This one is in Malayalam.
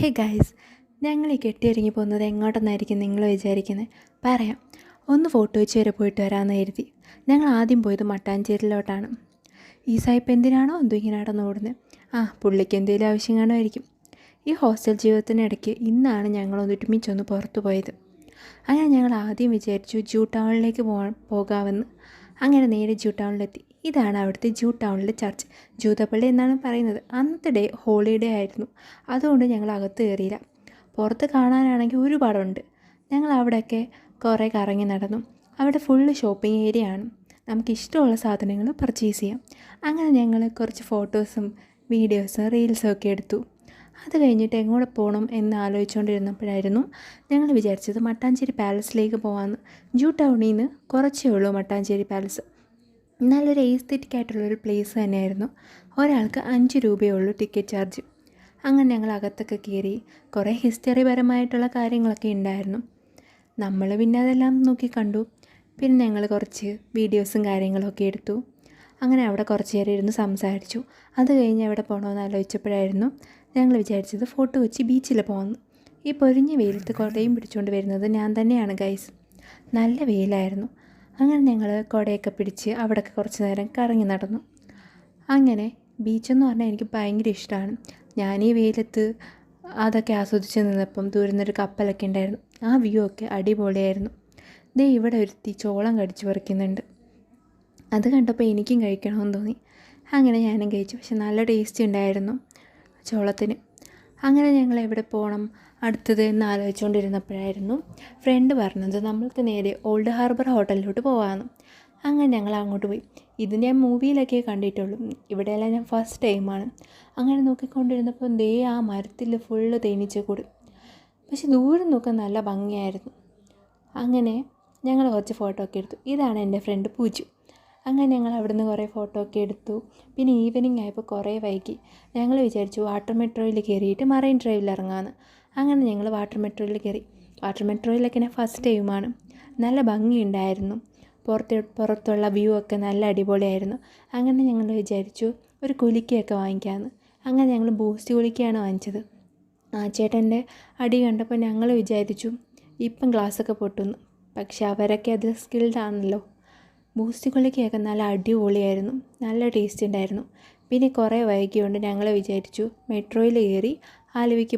ഹേ ഗൈസ് ഞങ്ങൾ ഈ കെട്ടിയിറങ്ങി പോകുന്നത് എങ്ങോട്ടെന്നായിരിക്കും നിങ്ങൾ വിചാരിക്കുന്നത്? പറയാം. ഒന്ന് ഫോട്ടോ വെച്ച് വരെ പോയിട്ട് വരാമെന്ന് കരുതി. ഞങ്ങൾ ആദ്യം പോയത് മട്ടാഞ്ചേരിയിലോട്ടാണ്. ഈ സായിപ്പ് എന്തിനാണോ എന്തോ ഇങ്ങനെ നടന്ന് ഓടുന്നത്? ആ പുള്ളിക്ക് എന്തെങ്കിലും ആവശ്യം കാണുമായിരിക്കും. ഈ ഹോസ്റ്റൽ ജീവിതത്തിനിടയ്ക്ക് ഇന്നാണ് ഞങ്ങളൊന്ന് ഒരുമിച്ചൊന്ന് പുറത്തു പോയത്. അങ്ങനെ ഞങ്ങൾ ആദ്യം വിചാരിച്ചു ജൂ ടൗണിലേക്ക് പോകാമെന്ന്. അങ്ങനെ നേരെ ജൂ ടൗണിലെത്തി ഇതാണ് അവിടുത്തെ ജൂ ടൗണിലെ ചർച്ച്. ജൂതപ്പള്ളി എന്നാണ് പറയുന്നത്. അന്നത്തെ ഡേ ഹോളിഡേ ആയിരുന്നു. അതുകൊണ്ട് ഞങ്ങൾ അകത്ത് കയറിയില്ല. പുറത്ത് കാണാനാണെങ്കിൽ ഒരുപാടുണ്ട്. ഞങ്ങൾ അവിടെയൊക്കെ കുറേ കറങ്ങി നടന്നു. അവിടെ ഫുള്ള് ഷോപ്പിംഗ് ഏരിയ ആണ്. നമുക്ക് ഇഷ്ടമുള്ള സാധനങ്ങൾ പർച്ചേസ് ചെയ്യാം. അങ്ങനെ ഞങ്ങൾ കുറച്ച് ഫോട്ടോസും വീഡിയോസും റീൽസും ഒക്കെ എടുത്തു. അത് കഴിഞ്ഞിട്ട് എങ്ങോട്ട് പോകണം എന്ന് ആലോചിച്ചുകൊണ്ടിരുന്നപ്പോഴായിരുന്നു ഞങ്ങൾ വിചാരിച്ചത് മട്ടാഞ്ചേരി പാലസിലേക്ക് പോകാമെന്ന് ജൂ ടൗണിൽ നിന്ന് കുറച്ചേ ഉള്ളൂ മട്ടാഞ്ചേരി പാലസ് നല്ലൊരു എസ്തെറ്റിക് ആയിട്ടുള്ളൊരു പ്ലേസ് തന്നെയായിരുന്നു. ഒരാൾക്ക് അഞ്ച് രൂപയേ ഉള്ളൂ ടിക്കറ്റ് ചാർജ് അങ്ങനെ ഞങ്ങൾ അകത്തൊക്കെ കയറി കുറേ ഹിസ്റ്ററി പരമായിട്ടുള്ള കാര്യങ്ങളൊക്കെ ഉണ്ടായിരുന്നു. നമ്മൾ പിന്നെ അതെല്ലാം നോക്കി കണ്ടു. പിന്നെ ഞങ്ങൾ കുറച്ച് വീഡിയോസും കാര്യങ്ങളൊക്കെ എടുത്തു. അങ്ങനെ അവിടെ കുറച്ച് നേരം ഇരുന്ന് സംസാരിച്ചു. അത് കഴിഞ്ഞ് എവിടെ പോകണമെന്ന് ആലോചിച്ചപ്പോഴായിരുന്നു ഞങ്ങൾ വിചാരിച്ചത് ഫോട്ടോ വെച്ച് ബീച്ചിൽ പോകുന്നു ഈ പൊരിഞ്ഞ വെയിലത്ത് കുടയും പിടിച്ചുകൊണ്ട് വരുന്നത് ഞാൻ തന്നെയാണ് ഗൈസ് നല്ല വെയിലായിരുന്നു. അങ്ങനെ ഞങ്ങൾ കുടയൊക്കെ പിടിച്ച് അവിടെയൊക്കെ കുറച്ച് നേരം കറങ്ങി നടന്നു. അങ്ങനെ ബീച്ചെന്ന് പറഞ്ഞാൽ എനിക്ക് ഭയങ്കര ഇഷ്ടമാണ് ഞാൻ ഈ വെയിലത്ത് അതൊക്കെ ആസ്വദിച്ച് നിന്നപ്പം ദൂരെ നിന്നൊരു കപ്പലൊക്കെ ഉണ്ടായിരുന്നു. ആ വ്യൂ ഒക്കെ അടിപൊളിയായിരുന്നു. ദേ ഇവിടെ ഒരുത്തി ചോളം കടിച്ചു പറിക്കുന്നുണ്ട്. അത് കണ്ടപ്പോൾ എനിക്കും കഴിക്കണമെന്ന് തോന്നി. അങ്ങനെ ഞാനും കഴിച്ചു. പക്ഷെ നല്ല ടേസ്റ്റ് ഉണ്ടായിരുന്നു ചോളത്തിന്. അങ്ങനെ ഞങ്ങൾ എവിടെ പോകണം അടുത്തത് എന്ന് ആലോചിച്ചുകൊണ്ടിരുന്നപ്പോഴായിരുന്നു ഫ്രണ്ട് പറഞ്ഞത് നമ്മൾക്ക് നേരെ ഓൾഡ് ഹാർബർ ഹോട്ടലിലോട്ട് പോകാമെന്ന് അങ്ങനെ ഞങ്ങൾ അങ്ങോട്ട് പോയി. ഇത് ഞാൻ മൂവിയിലൊക്കെ കണ്ടിട്ടുള്ളൂ. ഇവിടെയെല്ലാം ഞാൻ ഫസ്റ്റ് ടൈമാണ് അങ്ങനെ നോക്കിക്കൊണ്ടിരുന്നപ്പോൾ ദേ ആ മരത്തിൽ ഫുള്ള് തേനീച്ചക്കൂട് പക്ഷെ ദൂരം നോക്കാൻ നല്ല ഭംഗിയായിരുന്നു. അങ്ങനെ ഞങ്ങൾ കുറച്ച് ഫോട്ടോ ഒക്കെ എടുത്തു. ഇതാണ് എന്റെ ഫ്രണ്ട് പൂജു. അങ്ങനെ ഞങ്ങൾ അവിടുന്ന് കുറേ ഫോട്ടോ ഒക്കെ എടുത്തു. പിന്നെ ഈവനിങ് ആയപ്പോൾ കുറേ വൈകി. ഞങ്ങൾ വിചാരിച്ചു വാട്ടർ മെട്രോയിൽ കയറിയിട്ട് മറൈൻ ഡ്രൈവിൽ ഇറങ്ങാമെന്ന് അങ്ങനെ ഞങ്ങൾ വാട്ടർ മെട്രോയിൽ കയറി. വാട്ടർ മെട്രോയിലൊക്കെ ഞാൻ ഫസ്റ്റ് ടൈമാണ് നല്ല ഭംഗിയുണ്ടായിരുന്നു. പുറത്ത് പുറത്തുള്ള വ്യൂ ഒക്കെ നല്ല അടിപൊളിയായിരുന്നു. അങ്ങനെ ഞങ്ങൾ വിചാരിച്ചു ഒരു കുലിക്കയൊക്കെ വാങ്ങിക്കാമെന്ന് അങ്ങനെ ഞങ്ങൾ ബൂസ്റ്റ് കുലിക്കയാണ് വാങ്ങിച്ചത്. ആ ചേട്ടന്റെ അടി കണ്ടപ്പോൾ ഞങ്ങൾ വിചാരിച്ചു ഇപ്പം ഗ്ലാസ്സൊക്കെ പൊട്ടുന്നു. പക്ഷെ അവരൊക്കെ അതിൽ സ്കിൽഡ് ആണല്ലോ. ബൂസ്റ്റ് കുളിക്കയൊക്കെ നല്ല അടിപൊളിയായിരുന്നു. നല്ല ടേസ്റ്റ് ഉണ്ടായിരുന്നു. പിന്നെ കുറേ വൈകിയോണ്ട് ഞങ്ങൾ വിചാരിച്ചു മെട്രോയിൽ കയറി ആലുവയ്ക്ക്